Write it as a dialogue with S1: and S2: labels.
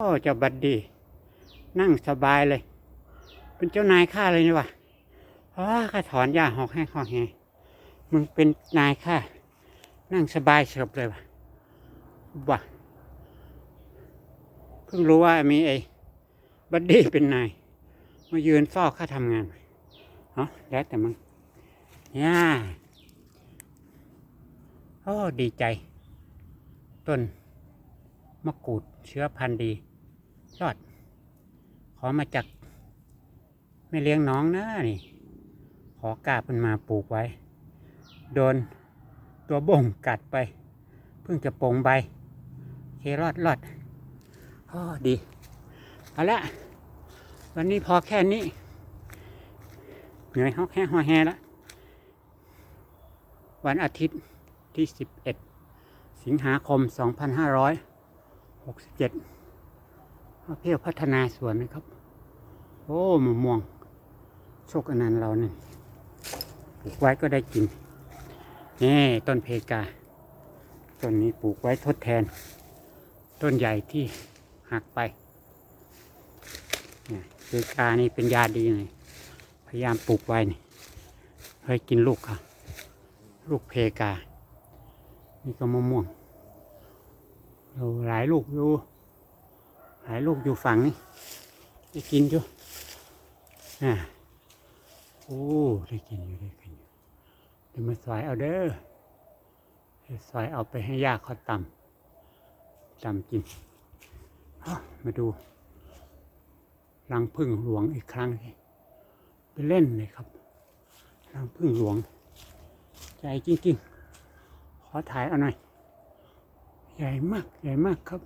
S1: โอ้เจ้าบัดดี นั่งสบายเลย เป็นเจ้านายข้าเลยนี่วะอ้าข้าถอนหญ้าหอกให้หอแหมึงเป็นนายข้านั่งสบายเฉบเลยวะว่ะเพิ่งรู้ว่ามีไอ้บัดดี้เป็นนาย มายืนเฝ้าข้าทำงานเนาะแล้วแต่มึงย่าโอ้ดีใจ ต้นมะกรูดเชื้อพันธุ์ดี ยอด ขอมาจากไม่เลี้ยงน้องนะนี่ ขอกาบมันมาปลูกไว้ โดนตัวบ่งกัดไป เพิ่งจะโปงใบเครอดรอดอดี เอาละ วันนี้พอแค่นี้ เหนื่อยฮอกแห้หอแฮแล้ววันอาทิตย์ที่ 11 สิงหาคม 2567มา เที่ยวพัฒนาสวนนะครับ โอ้มะม่วงโชคอนันต์เราเนี่ยปลูกไว้ก็ได้กิน นี่ต้นเพกา ต้นนี้ปลูกไว้ทดแทน ต้นใหญ่ที่หักไปเนี่ยเพกานี่เป็นยาดีเลยพยายามปลูกไว้นี่เพื่อกินลูกค่ะ ลูกเพกา นี่ก็มะม่วงอยู่หลายลูกอยู่ หายลูกอยู่ฝั่งนี้ได้กินอยู่อ่าโอ้ได้กินอยู่ได้กินอยู่เดี๋ยวมาสอยเอาเด้อสอยเอาไปให้ย่าเขาตำตำกินมาดูรังพึ่งหลวงอีกครั้งไปเล่นเลยครับรังพึ่งหลวง ใจจริงๆ ขอถ่ายเอาหน่อย ใหญ่มากใหญ่มากครับ